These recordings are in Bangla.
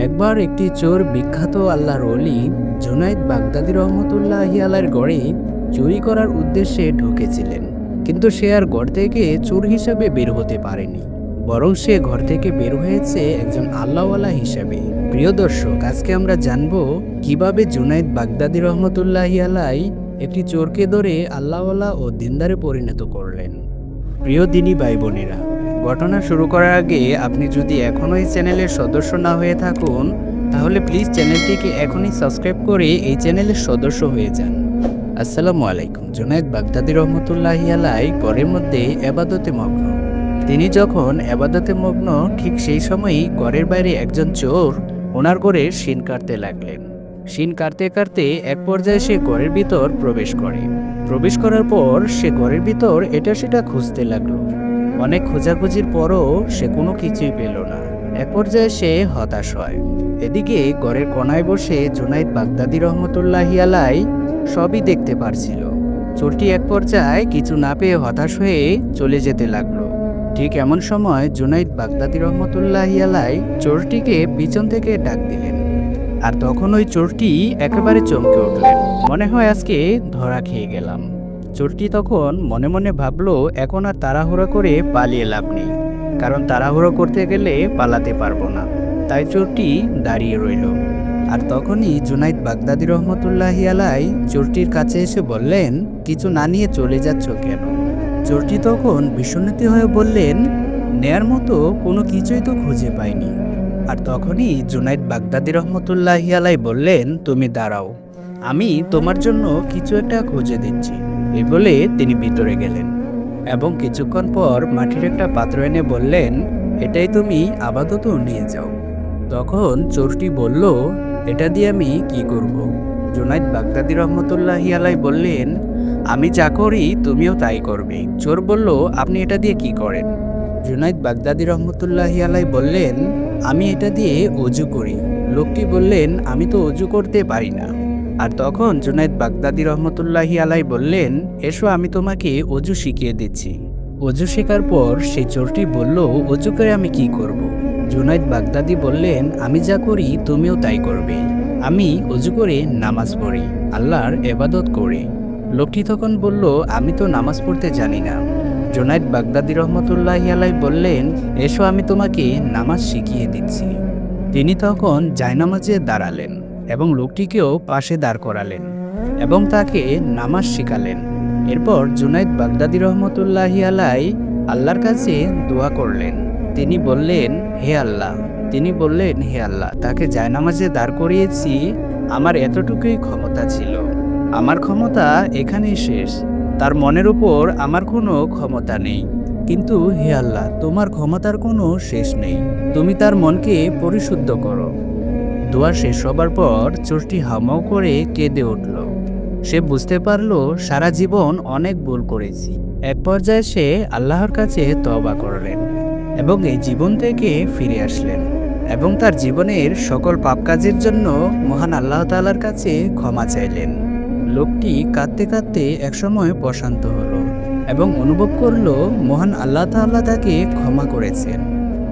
একবার একটি চোর বিখ্যাত আল্লাহর অলি জুনাইদ বাগদাদি রহমতুল্লাহ আলার গড়ে চুরি করার উদ্দেশ্যে ঢুকেছিলেন। কিন্তু সে আর ঘর থেকে চোর হিসাবে বের হতে পারেনি। বরং সে ঘর থেকে বের হয়েছে একজন আল্লাহওয়ালা হিসাবে। প্রিয় দর্শক, আজকে আমরা জানব কীভাবে জুনাইদ বাগদাদি রহমতুল্লাহ আলাই একটি চোরকে ধরে আল্লাহওয়ালা ও দিনদারে পরিণত করলেন। প্রিয় দিনী ভাই বোনেরা ঘটনা শুরু করার আগে আপনি যদি এখনও এই চ্যানেলের সদস্য না হয়ে থাকুন, তাহলে প্লিজ চ্যানেলটিকে এখনই সাবস্ক্রাইব করে এই চ্যানেলের সদস্য হয়ে যান। আসসালামু আলাইকুম, জুনায়দ বাগদাদি রহমতুল্লাহি আলাই, ঘরের মধ্যে এবাদতে মগ্ন। তিনি যখন এবাদতে মগ্ন, ঠিক সেই সময়ই ঘরের বাইরে একজন চোর ওনার ঘরে শিন কাটতে লাগলেন। শিন কাটতে কাটতে এক পর্যায়ে সে ঘরের ভিতর প্রবেশ করে। প্রবেশ করার পর সে ঘরের ভিতর এটা সেটা খুঁজতে লাগল। অনেক খোঁজাখুঁজির পরও সে কোনো কিছুই পেল না। এক পর্যায়ে সে হতাশ হয়। এদিকে ঘরের কোনায় বসে জুনাইদ বাগদাদি রহমতুল্লাহি আলাই সবই দেখতে পারছিল। চোরটি এক পর্যায়ে কিছু না পেয়ে হতাশ হয়ে চলে যেতে লাগল। ঠিক এমন সময় জুনাইদ বাগদাদি রহমতুল্লাহি আলাই চোরটিকে পিছন থেকে ডাক দিলেন। আর তখন ওই চোরটি একেবারে চমকে উঠলেন। মনে হয় আজকে ধরা খেয়ে গেলাম। চোরটি তখন মনে মনে ভাবলো, এখন আর তাড়াহুড়ো করে পালিয়ে লাভ নেই। কারণ তাড়াহুড়ো করতে গেলে পালাতে পারব না। তাই চোরটি দাঁড়িয়ে রইল। আর তখনই জুনাইদ বাগদাদি রহমতুল্লাহি আলাই চোরটির কাছে এসে বললেন, কিছু না নিয়ে চলে যাচ্ছ কেন? চোরটি তখন বিষণ্ণতি হয়ে বললেন, নেয়ার মতো কোনো কিছুই তো খুঁজে পাইনি। আর তখনই জুনাইদ বাগদাদি রহমতুল্লাহি আলাই বললেন, তুমি দাঁড়াও, আমি তোমার জন্য কিছু একটা খুঁজে দিচ্ছি। এই বলে তিনি ভিতরে গেলেন এবং কিছুক্ষণ পর মাটির একটা পাত্র এনে বললেন, এটাই তুমি আপাতত নিয়ে যাও। তখন চোরটি বলল, এটা দিয়ে আমি কি করব। জুনাইদ বাগদাদি রহমতুল্লাহি আলাই বললেন, আমি যা করি তুমিও তাই করবে। চোর বলল, আপনি এটা দিয়ে কি করেন? জুনাইদ বাগদাদি রহমতুল্লাহি আলাই বললেন, আমি এটা দিয়ে অজু করি। লোকটি বললেন, আমি তো অজু করতে পারি না। আর তখন জুনাইদ বাগদাদি রহমতুল্লাহি আলাই বললেন, এসো, আমি তোমাকে অজু শিখিয়ে দিচ্ছি। অজু শেখার পর সেই চোরটি বলল, অজু করে আমি কি করব। জুনাইদ বাগদাদি বললেন, আমি যা করি, তুমিও তাই করবে। আমি অজু করে নামাজ পড়ি, আল্লাহর এবাদত করে। লোকটি তখন বলল, আমি তো নামাজ পড়তে জানি না। জুনাইদ বাগদাদি রহমতুল্লাহি আলাই বললেন, এসো, আমি তোমাকে নামাজ শিখিয়ে দিচ্ছি। তিনি তখন জায়নামাজে দাঁড়ালেন। এবং লোকটিকেও পাশে দাঁড় করালেন এবং তাকে নামাজ শিখালেন। এরপর জুনাইদ বাগদাদি রহমতুল্লাহি আলাই আল্লাহর কাছে দোয়া করলেন। তিনি বললেন, হে আল্লাহ। তিনি বললেন, হে আল্লাহ, তাকে জায়নামাজে দাঁড় করিয়েছি, আমার এতটুকুই ক্ষমতা ছিল। আমার ক্ষমতা এখানেই শেষ। তার মনের উপর আমার কোনো ক্ষমতা নেই। কিন্তু হে আল্লাহ, তোমার ক্ষমতার কোনো শেষ নেই। তুমি তার মনকে পরিশুদ্ধ করো। দোয়া শেষ হবার পর চোরটি হামাও করে কেঁদে উঠল। সে বুঝতে পারল, সারা জীবন অনেক ভুল করেছি। এক পর্যায়ে সে আল্লাহর কাছে তবা করলেন এবং এই জীবন থেকে ফিরে আসলেন এবং তার জীবনের সকল পাপ কাজের জন্য মহান আল্লাহ তালার কাছে ক্ষমা চাইলেন। লোকটি কাঁদতে কাঁদতে একসময় প্রশান্ত হলো এবং অনুভব করল, মহান আল্লাহ তাল্লাহ তাকে ক্ষমা করেছেন।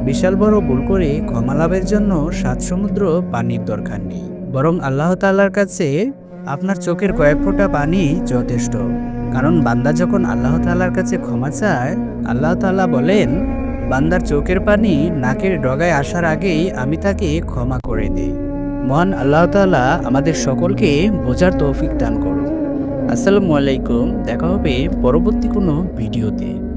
বিশাল বড় ভুল করে ক্ষমা লাভের জন্য সাত সমুদ্র পানির দরকার নেই। বরং আল্লাহ তাল্লার কাছে আপনার চোখের কয়েক ফোঁটা পানি যথেষ্ট। কারণ বান্দা যখন আল্লাহ তাল্লার কাছে ক্ষমা চায়, আল্লাহ তাল্লাহ বলেন, বান্দার চোখের পানি নাকের ডগায় আসার আগেই আমি তাকে ক্ষমা করে দিই। মহান আল্লাহ তাআলা আমাদের সকলকে বোঝার তৌফিক দান করুন। আসসালামু আলাইকুম, দেখা হবে পরবর্তী কোনো ভিডিওতে।